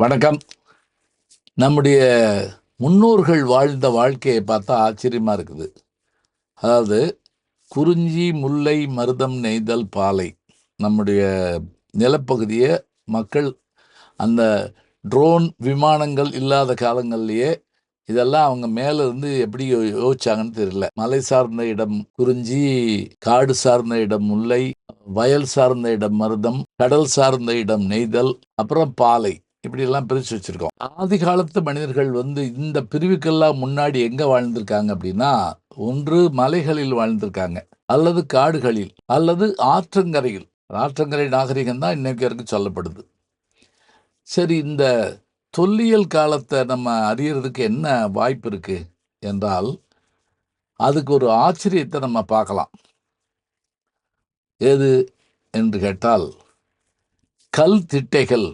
வணக்கம். நம்முடைய முன்னோர்கள் வாழ்ந்த வாழ்க்கையை பார்த்தா ஆச்சரியமாக இருக்குது. அதாவது குறிஞ்சி முல்லை மருதம் நெய்தல் பாலை. நம்முடைய நிலப்பகுதியை மக்கள் அந்த ட்ரோன் விமானங்கள் இல்லாத காலங்கள்லேயே இதெல்லாம் அவங்க மேலேருந்து எப்படி யோ- யோசிச்சாங்கன்னு தெரியல. மலை சார்ந்த இடம் குறிஞ்சி காடு சார்ந்த இடம் முல்லை வயல் சார்ந்த இடம் மருதம் கடல் சார்ந்த இடம் நெய்தல் அப்புறம் பாலை. இப்படி எல்லாம் பிரிச்சு வச்சுருக்கோம். ஆதி காலத்து மனிதர்கள் வந்து இந்த பிரிவுக்கெல்லாம் முன்னாடி எங்கே வாழ்ந்திருக்காங்க அப்படின்னா ஒன்று மலைகளில் வாழ்ந்திருக்காங்க அல்லது காடுகளில் அல்லது ஆற்றங்கரையில். ஆற்றங்கரை நாகரிகம் தான் இன்னைக்கு வரைக்கும் சொல்லப்படுது. சரி இந்த தொல்லியல் காலத்தை நம்ம அறியறதுக்கு என்ன வாய்ப்பு இருக்குது என்றால் அதுக்கு ஒரு ஆச்சரியத்தை நம்ம பார்க்கலாம். எது என்று கேட்டால் கல் திட்டைகள்.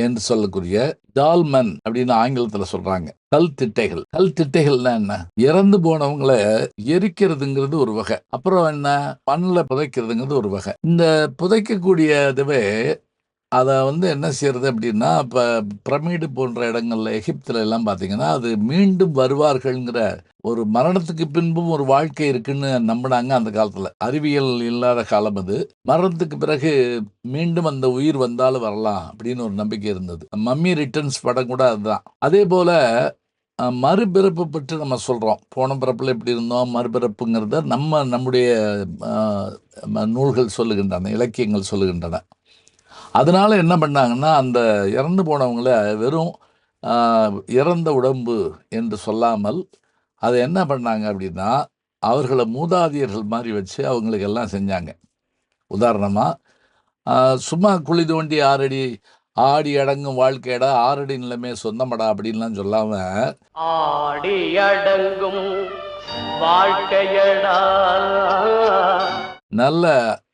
என்று சொல்லக்கூடிய டால்மன் அப்படின்னு ஆங்கிலத்துல சொல்றாங்க. கல் திட்டைகள். கல் திட்டைகள்னா என்ன? இறந்து போனவங்கள எரிக்கிறதுங்கிறது ஒரு வகை. அப்புறம் என்ன? மண்ணில் புதைக்கிறதுங்கிறது ஒரு வகை. இந்த புதைக்கக்கூடிய இதுவே அதை வந்து என்ன செய்யறது அப்படின்னா இப்போ பிரமிடு போன்ற இடங்கள்ல எகிப்துல எல்லாம் பார்த்தீங்கன்னா அது மீண்டும் வருவார்கள்ங்கிற ஒரு மரணத்துக்கு பின்பும் ஒரு வாழ்க்கை இருக்குன்னு நம்பினாங்க அந்த காலத்துல. அறிவியல் இல்லாத காலம் அது. மரணத்துக்கு பிறகு மீண்டும் அந்த உயிர் வந்தாலும் வரலாம் அப்படின்னு ஒரு நம்பிக்கை இருந்தது. மம்மி ரிட்டர்ன்ஸ் படம் கூட அதுதான். அதே போல மறுபிறப்பு பற்றி நம்ம சொல்கிறோம் போன பிறப்பில் எப்படி இருந்தோம் மறுபிறப்புங்கிறத நம்ம நம்முடைய நூல்கள் சொல்லுகின்றன இலக்கியங்கள் சொல்லுகின்றன. அதனால என்ன பண்ணாங்கன்னா அந்த இறந்து போனவங்கள வெறும் இறந்த உடம்பு என்று சொல்லாமல் அதை என்ன பண்ணாங்க அப்படின்னா அவர்களை மூதாதையர்கள் மாதிரி வச்சு அவங்களுக்கு எல்லாம் செஞ்சாங்க. உதாரணமாக சும்மா குழி தோண்டி ஆறடி ஆடி அடங்கும் வாழ்க்கையடா ஆறடி நிலைமை சொந்தமடா அப்படின்லாம் சொல்லாம ஆடி அடங்கும் வாழ்க்கையடா. நல்ல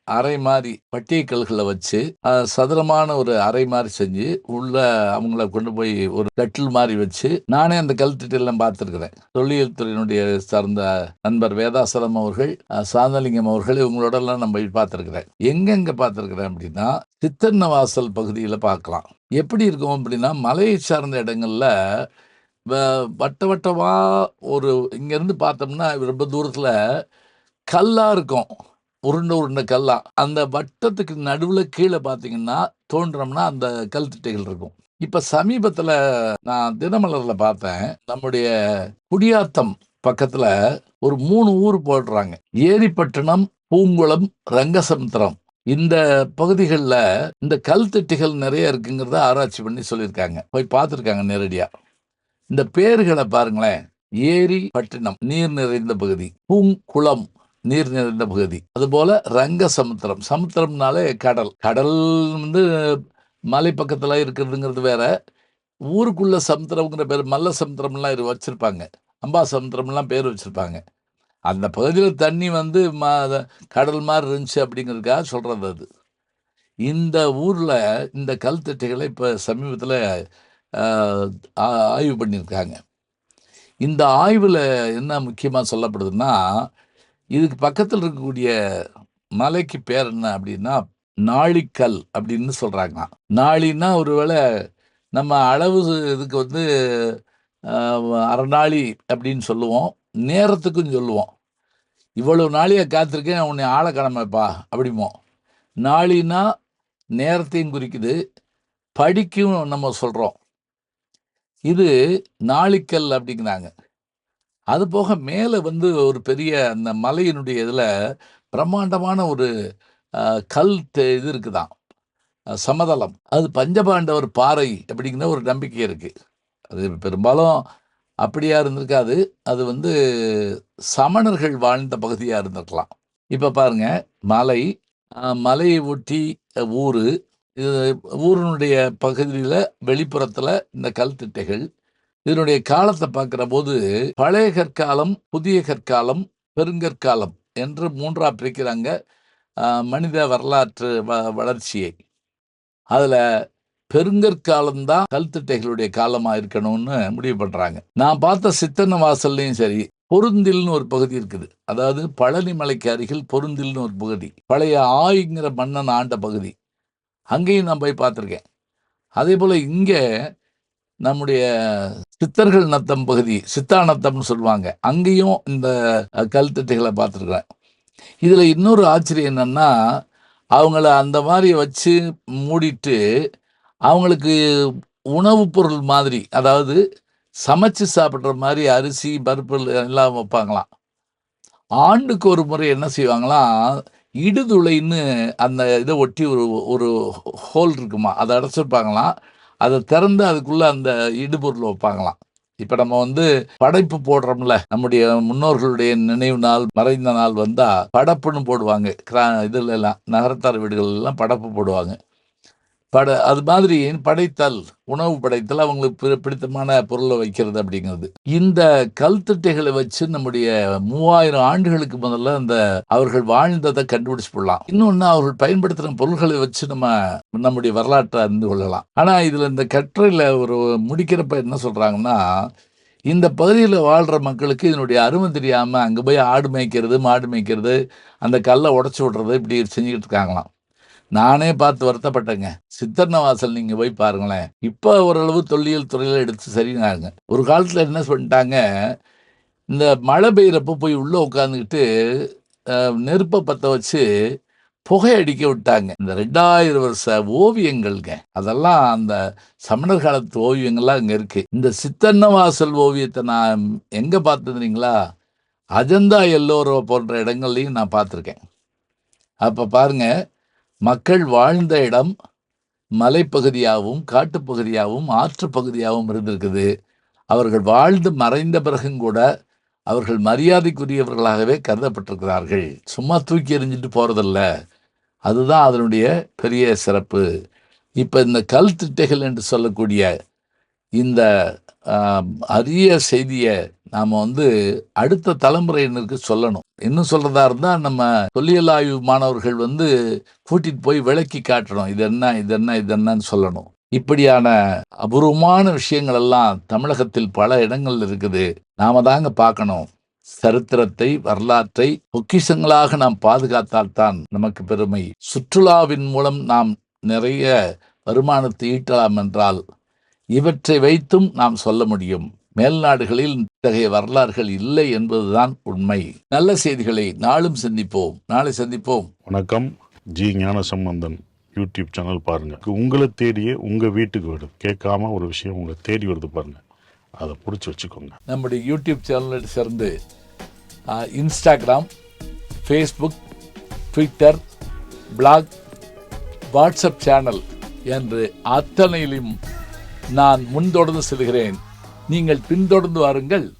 அறை மாதிரி பட்டிய கல்களை வச்சு சதுரமான ஒரு அறை மாதிரி செஞ்சு உள்ள அவங்கள கொண்டு போய் ஒரு கட்டில் மாதிரி வச்சு நானே அந்த கல்திட்டெல்லாம் பார்த்துருக்கிறேன். தொல்லியல் துறையினுடைய சார்ந்த நண்பர் வேதாசலம் அவர்கள் சாந்தலிங்கம் அவர்கள் இவங்களோட எல்லாம் நம்ம பார்த்துருக்கிறேன். எங்கெங்க பார்த்துருக்கிறேன் அப்படின்னா சித்தன்னவாசல் பகுதியில் பார்க்கலாம். எப்படி இருக்கும் அப்படின்னா மலையை சார்ந்த இடங்கள்ல வ- வட்ட வட்டமாக ஒரு இங்கேருந்து பார்த்தோம்னா ரொம்ப தூரத்தில் கல்லா இருக்கும். உருண்டை உருண்டை கல்லா அந்த வட்டத்துக்கு நடுவுல கீழே பார்த்தீங்கன்னா தோன்றோம்னா அந்த கல் திட்டைகள் இருக்கும். இப்ப சமீபத்துல நான் தினமலர்ல பார்த்தேன் நம்முடைய குடியாத்தம் பக்கத்துல ஒரு மூணு ஊர் போடுறாங்க. ஏரிப்பட்டினம் பூங்குளம் ரங்கசமுத்திரம். இந்த பகுதிகளில் இந்த கல் திட்டிகள் நிறைய இருக்குங்கிறத ஆராய்ச்சி பண்ணி சொல்லியிருக்காங்க. போய் பார்த்துருக்காங்க நேரடியா. இந்த பேர்களை பாருங்களேன். ஏரி பட்டினம் நீர் நிறைந்த பகுதி. பூங்குளம். நீர் நிறைந்த பகுதி. அதுபோல ரங்க சமுத்திரம். சமுத்திரம்னாலே கடல். கடல் வந்து மலை பக்கத்தில் இருக்கிறதுங்கிறது வேற. ஊருக்குள்ள சமுத்திரம்ங்கிற பேர் மல்ல சமுத்திரம்லாம் இது வச்சுருப்பாங்க. அம்பா சமுத்திரம்லாம் பேர் வச்சுருப்பாங்க. அந்த பகுதியில் தண்ணி வந்து மா கடல் மாதிரி இருந்துச்சு அப்படிங்கிறதுக்காக சொல்கிறது அது. இந்த ஊரில் இந்த கல் திட்டைகளை இப்போ சமீபத்தில் ஆய்வு பண்ணியிருக்காங்க. இந்த ஆய்வில் என்ன முக்கியமாக சொல்லப்படுதுன்னா இதுக்கு பக்கத்தில் இருக்கக்கூடிய மலைக்கு பேர் என்ன அப்படின்னா நாளிக்கல் அப்படின்னு சொல்கிறாங்க நாளின்னா ஒருவேளை நம்ம அளவு இதுக்கு வந்து அறநாளி அரைநாளி அப்படின்னு சொல்லுவோம். நேரத்துக்கும் சொல்லுவோம். இவ்வளவு நாளையை காத்திருக்கேன் உன்னை ஆளை கடமைப்பா அப்படிமோ நாளினா நேரத்தையும் குறிக்குது படிக்கும் நம்ம சொல்கிறோம் இது நாளிக்கல் அப்படிங்கிறாங்க. அது போக மேலே வந்து ஒரு பெரிய அந்த மலையினுடைய இதில் பிரம்மாண்டமான ஒரு கல் இது இருக்குதாம். சமதளம். அது பஞ்சபாண்டவர் பாறை அப்படிங்கிற ஒரு நம்பிக்கை இருக்குது அது பெரும்பாலும் அப்படியா இருந்திருக்காது. அது வந்து சமணர்கள் வாழ்ந்த பகுதியாக இருந்திருக்கலாம். இப்போ பாருங்க மலை மலையை ஒட்டி ஊர் இது ஊரினுடைய பகுதியில் வெளிப்புறத்தில் இந்த கல் திட்டைகள் இதனுடைய காலத்தை பார்க்கிற போது பழைய கற்காலம் புதிய கற்காலம் பெருங்கற்காலம் என்று மூன்றா பிரிக்கிறாங்க மனித வரலாற்று வ- வளர்ச்சியை. அதில் பெருங்கற்காலம்தான் கல்திட்டைகளுடைய காலமாக இருக்கணும்னு முடிவு பண்ணுறாங்க நான் பார்த்த சித்தன்ன வாசல்லையும் சரி பொருந்தில்னு ஒரு பகுதி இருக்குது. அதாவது பழனி மலைக்கு அருகில் பொருந்தில்னு ஒரு பகுதி பழைய ஆய்ங்கிற மன்னன் ஆண்ட பகுதி. அங்கேயும் நான் போய் பார்த்துருக்கேன். அதே போல் இங்கே நம்முடைய சித்தர்கள் நத்தம் பகுதி சித்தா நத்தம்னு சொல்லுவாங்க. அங்கேயும் இந்த அஹ், கல்தட்டைகளை பார்த்துருக்குறேன். இதில் இன்னொரு ஆச்சரியம் என்னன்னா அவங்கள அந்த மாதிரி வச்சு மூடிட்டு அவங்களுக்கு உணவுப் பொருள் மாதிரி அதாவது சமைச்சு சாப்பிட்ற மாதிரி அரிசி பருப்பு எல்லாம் வைப்பாங்களாம். ஆண்டுக்கு ஒரு முறை என்ன செய்வாங்களாம் இடுதுளைன்னு அந்த இதை ஒட்டி ஒரு ஒரு ஹோல் இருக்குமா அதை அடைச்சிருப்பாங்களாம். அதை திறந்து அதுக்குள்ள அந்த இடுபொருள் வைப்பாங்களாம். இப்போ நம்ம வந்து படைப்பு போடுறோம்ல நம்முடைய முன்னோர்களுடைய நினைவு நாள் மறைந்த நாள் வந்தா படப்புன்னு போடுவாங்க. கிரா இதுல எல்லாம் நகரத்தார் வீடுகள் எல்லாம் படப்பு போடுவாங்க. பட அது மாதிரி படைத்தல் உணவு படைத்தல் அவங்களுக்கு பிடித்தமான பொருளை வைக்கிறது அப்படிங்கிறது. இந்த கல்திட்டைகளை வச்சு நம்முடைய மூவாயிரம் ஆண்டுகளுக்கு முதல்ல அந்த அவர்கள் வாழ்ந்ததை கண்டுபிடிச்சு போடலாம் இன்னொன்று அவர்கள் பயன்படுத்துகிற பொருள்களை வச்சு நம்ம நம்முடைய வரலாற்றை அறிந்து கொள்ளலாம். ஆனால் இதில் இந்த கட்டுரையில ஒரு முடிக்கிறப்ப என்ன சொல்கிறாங்கன்னா இந்த பகுதியில் வாழ்கிற மக்களுக்கு இதனுடைய அருமை தெரியாமல் அங்கே போய் ஆடு மேய்க்கிறது மாடு மேய்க்கிறது அந்த கல்லை உடச்சி விட்றது இப்படி செஞ்சுக்கிட்டு இருக்காங்களாம். நானே பார்த்து வருத்தப்பட்டேங்க. சித்தர்ணவாசல் நீங்கள் போய் பாருங்களேன். இப்போ ஓரளவு தொல்லியல் துறையில் எடுத்து சரினாங்க ஒரு காலத்தில் என்ன சொல்லிட்டாங்க இந்த மழை பெய்கிறப்ப போய் உள்ளே உட்காந்துக்கிட்டு நெருப்பை பற்ற வச்சு புகை அடிக்க விட்டாங்க. இந்த ரெண்டாயிரம் வருஷ ஓவியங்கள்ங்க. அதெல்லாம் அந்த சமணர் காலத்து ஓவியங்கள்லாம் இங்கே இருக்கு. இந்த சித்தன்னவாசல் ஓவியத்தை நான் எங்கே பார்த்துருந்தீங்களா அஜந்தா எல்லோரோ போன்ற இடங்கள்லையும் நான் பார்த்துருக்கேன். அப்போ பாருங்க மக்கள் வாழ்ந்த இடம் மலைப்பகுதியாகவும் காட்டுப்பகுதியாகவும் ஆற்று பகுதியாகவும் இருந்திருக்குது. அவர்கள் வாழ்ந்து மறைந்த பிறகும் கூட அவர்கள் மரியாதைக்குரியவர்களாகவே கருதப்பட்டிருக்கிறார்கள். சும்மா தூக்கி எறிஞ்சிட்டு போகிறதில்ல அதுதான் அதனுடைய பெரிய சிறப்பு. இப்போ இந்த கல் திட்டைகள் என்று சொல்லக்கூடிய இந்த அரிய செய்தியை நாம் வந்து அடுத்த தலைமுறையினருக்கு சொல்லணும். இன்னும் சொல்கிறதா இருந்தால் நம்ம தொல்லியல் ஆய்வு மாணவர்கள் வந்து கூட்டிகிட்டு போய் விளக்கி காட்டணும். இது என்ன இது என்ன இது என்னன்னு சொல்லணும். இப்படியான அபூர்வமான விஷயங்கள் எல்லாம் தமிழகத்தில் பல இடங்கள் இருக்குது. நாம தாங்க பார்க்கணும். சரித்திரத்தை வரலாற்றை பொக்கிஷங்களாக நாம் பாதுகாத்தால்தான் நமக்கு பெருமை. சுற்றுலாவின் மூலம் நாம் நிறைய வருமானத்தை ஈட்டலாம் என்றால் இவற்றை வைத்தும் நாம் சொல்ல முடியும். மேல்நாடுகளில் இத்தகைய வரலாறுகள் இல்லை என்பதுதான் உண்மை. நல்ல செய்திகளை நாளும் சந்திப்போம். நாளை சந்திப்போம். வணக்கம். ஜி ஞானசம்பந்தன் யூடியூப் சேனல் பாருங்க. உங்களை தேடியே உங்க வீட்டுக்கு வருது கேட்காம ஒரு விஷயம் உங்களை தேடி வருது பாருங்க. அதை பிடிச்சி வச்சுக்கோங்க. நம்முடைய யூடியூப் சேனலை சேர்ந்து Instagram Facebook Twitter blog WhatsApp channel என்று அத்தனையிலும் நான் முன்தொடர்ந்து செல்கிறேன். நீங்கள் பின்தொடர்ந்து வாருங்கள்.